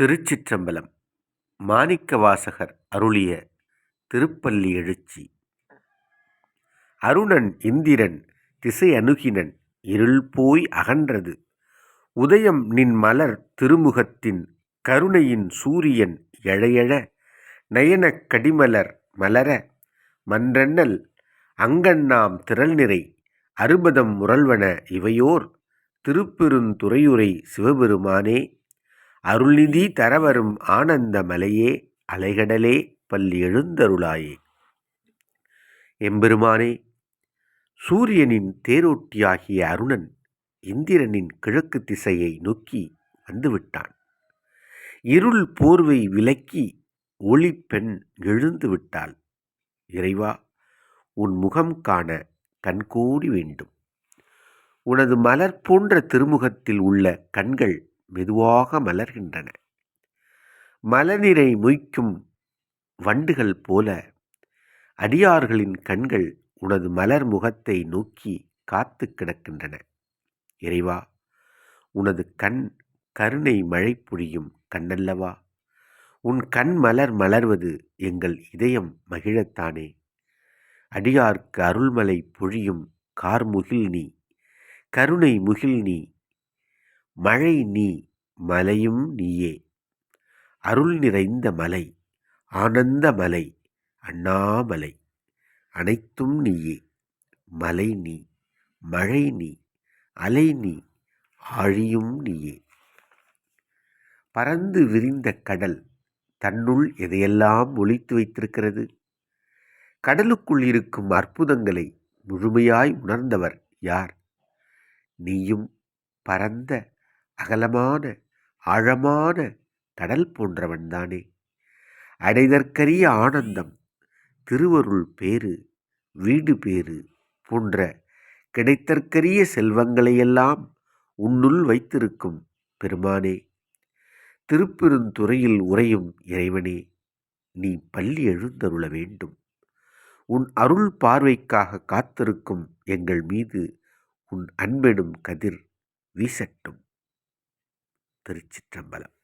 திருச்சிற்றம்பலம். மாணிக்கவாசகர் அருளிய திருப்பள்ளி எழுச்சி. அருணன் இந்திரன் திசையணுகினன் இருள் போய் அகன்றது. உதயம் நின் மலர் திருமுகத்தின் கருணையின் சூரியன் எழையழ நயனக் கடிமலர் மலர மன்றெண்ணல் அங்கண்ணாம் திரள் நிறை அறுபதம் முரல்வன இவையோர் திருப்பெருந்துறையுரை சிவபெருமானே. அருள்நிதி தரவரும் ஆனந்த மலையே அலைகடலே பள்ளி எழுந்தருளாயே. எம்பெருமானே சூரியனின் தேரோட்டியாகிய அருணன் இந்திரனின் கிழக்கு திசையை நோக்கி வந்துவிட்டான். இருள் போர்வை விலக்கி ஒளி பெண் எழுந்து விட்டாள். இறைவா உன் முகம் காண கண்கூடி வேண்டும். உனது மலர் போன்ற திருமுகத்தில் உள்ள கண்கள் மெதுவாக மலர்கின்றன. மலநீரை மொய்க்கும் வண்டுகள் போல அடியார்களின் கண்கள் உனது மலர் முகத்தை நோக்கி காத்து கிடக்கின்றன. இறைவா உனது கண் கருணை மழை பொழியும் கண்ணல்லவா? உன் கண் மலர் மலர்வது எங்கள் இதயம் மகிழத்தானே. அடியார்க்கு அருள்மலை பொழியும் கார்முகில் நீ கருணை முகில் நீ மழை நீ மலையும் நீயே. அருள் நிறைந்த மலை ஆனந்த மலை அண்ணாமலை அனைத்தும் நீயே. மலை நீ மழை நீ அலை நீ ஆழியும் நீயே. பறந்து விரிந்த கடல் தன்னுள் எதையெல்லாம் ஒழித்து வைத்திருக்கிறது? கடலுக்குள் இருக்கும் அற்புதங்களை முழுமையாய் உணர்ந்தவர் யார்? நீயும் பரந்த அகலமான ஆழமான கடல் போன்றவன் தானே. அடைதற்கரிய ஆனந்தம் திருவருள் பேறு வீடு பேறு போன்ற கிடைத்தற்கரிய செல்வங்களையெல்லாம் உன்னுள் வைத்திருக்கும் பெருமானே. திருப்பெருந்துறையில் உறையும் இறைவனே நீ பள்ளி எழுந்தருள வேண்டும். உன் அருள் பார்வைக்காக காத்திருக்கும் எங்கள் மீது உன் அன்பெனும் கதிர் வீசட்டும். திருச்சிற்றம்பலம்.